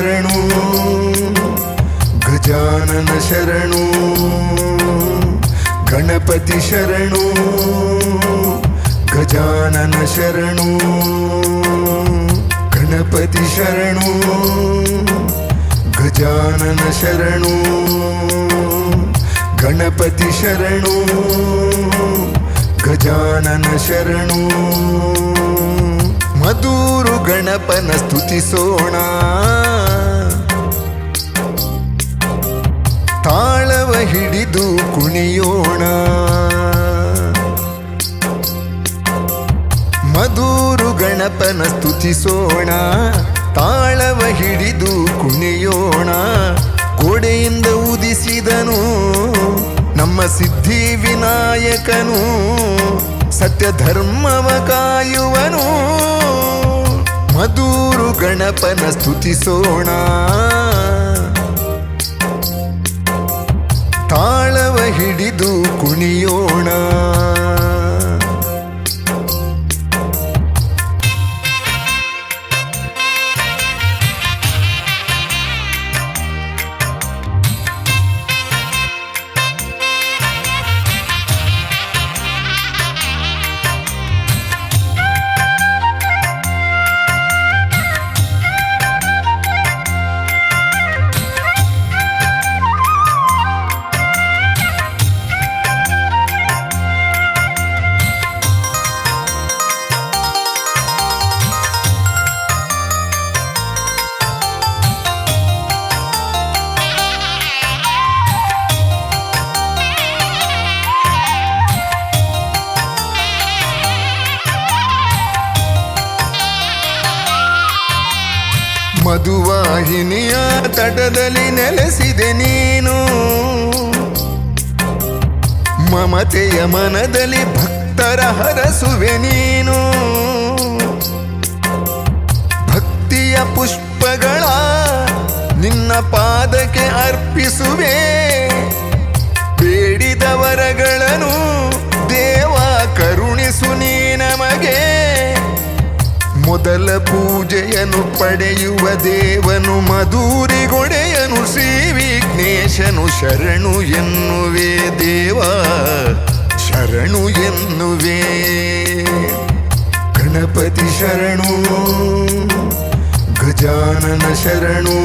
ಶರಣು. ಗಜಾನನ ಶರಣು. ಗಣಪತಿ ಶರಣು. ಗಜಾನನ ಶರಣು. ಗಣಪತಿ ಶರಣು. ಗಜಾನನ ಶರಣು. ಗಣಪತಿ ಶರಣು. ಗಜಾನನ ಶರಣು. ಮಧುರು ಗಣಪನ ಸ್ತುತಿಸೋಣ. ತಾಳವ ಹಿಡಿದು ಕುಣಿಯೋಣ. ಮಧೂರು ಗಣಪನ ಸ್ತುತಿಸೋಣ. ತಾಳವ ಹಿಡಿದು ಕುಣಿಯೋಣ. ಗೋಡೆಯಿಂದ ಉದಿಸಿದನು ನಮ್ಮ ಸಿದ್ಧಿ ವಿನಾಯಕನು. ಸತ್ಯ ಧರ್ಮವ ಕಾಯುವನು. ಮಧೂರು ಗಣಪನ ಸ್ತುತಿಸೋಣ. ಹಿಡಿದು ಕುಣಿಯೋಣ. ಮಧುವಾಹಿನಿಯ ತಟದಲ್ಲಿ ನೆಲೆಸಿದೆ ನೀನು. ಮಮತೆಯ ಮನದಲ್ಲಿ ಭಕ್ತರ ಹರಸುವೆ ನೀನು. ಭಕ್ತಿಯ ಪುಷ್ಪಗಳ ನಿನ್ನ ಪಾದಕ್ಕೆ ಅರ್ಪಿಸುವೆ. ಬೇಡಿದ ವರಗಳನ್ನು ದೇವ ಕರುಣಿಸು ನೀ ನಮಗೆ ಮೊದಲ ಪೂಜೆಯನ್ನು ಪಡೆಯುವ ದೇವನು ಮಧುರಿಗೊಡೆಯನು ಶ್ರೀ ವಿಘ್ನೇಶನು ಶರಣು ಎನ್ನುವೆ ದೇವ, ಶರಣು ಎನ್ನುವೆ. ಗಣಪತಿ ಶರಣು, ಗಜಾನನ ಶರಣು,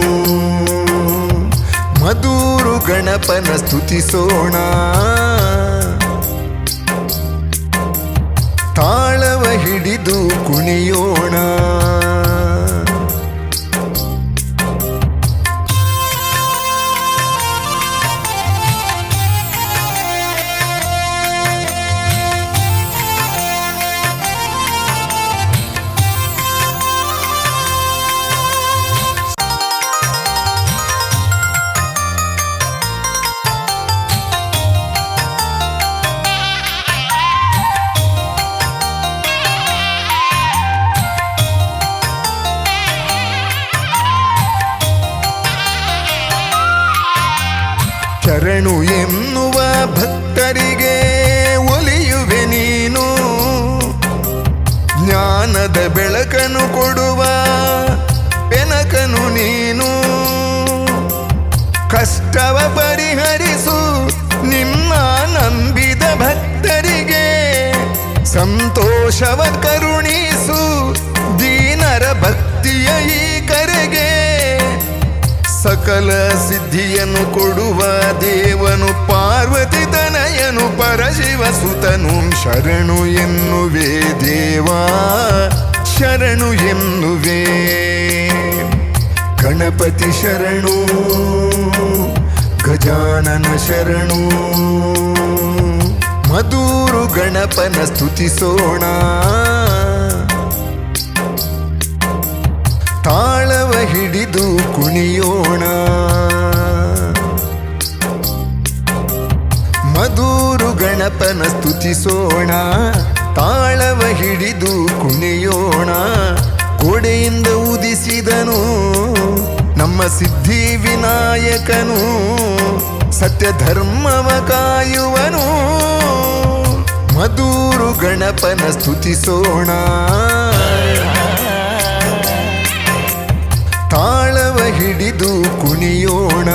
ಮಧುರು ಗಣಪನ ಸ್ತುತಿಸೋಣ. ಹಿಡಿದು ಕುಣಿಯೋಣ. ಶರಣು ಎನ್ನುವ ಭಕ್ತರಿಗೆ ಒಲಿಯುವೆ ನೀನು. ಜ್ಞಾನದ ಬೆಳಕನು ಕೊಡುವ ಬೆನಕನು ನೀನು. ಕಷ್ಟವ ಪರಿಹರಿಸು ನಿಮ್ಮ ನಂಬಿದ ಭಕ್ತರಿಗೆ ಸಂತೋಷವ ಕರುಣಿಸು ಸಕಲ ಸಿದ್ಧಿಯನ್ನು ಕೊಡುವ ದೇವನು, ಪಾರ್ವತಿ ತನಯನು, ಪರಶಿವ ಸುತನು, ಶರಣು ಎನ್ನುವೆ ದೇವಾ, ಶರಣು ಎನ್ನುವೆ. ಗಣಪತಿ ಶರಣು, ಗಜಾನನ ಶರಣು, ಮಧೂರು ಗಣಪನ ಸ್ತುತಿಸೋಣ. ಹಿಡಿದು ಕುಣಿಯೋಣ. ಮಧೂರು ಗಣಪನ ಸ್ತುತಿಸೋಣ. ತಾಳವ ಹಿಡಿದು ಕುಣಿಯೋಣ. ಗೋಡೆಯಿಂದ ಉದಿಸಿದನು ನಮ್ಮ ಸಿದ್ಧಿ ವಿನಾಯಕನು. ಸತ್ಯ ಧರ್ಮವ ಕಾಯುವನು. ಮಧೂರು ಗಣಪನ ಸ್ತುತಿಸೋಣ. ಹಿಡಿದು ಕುಣಿಯೋಣ.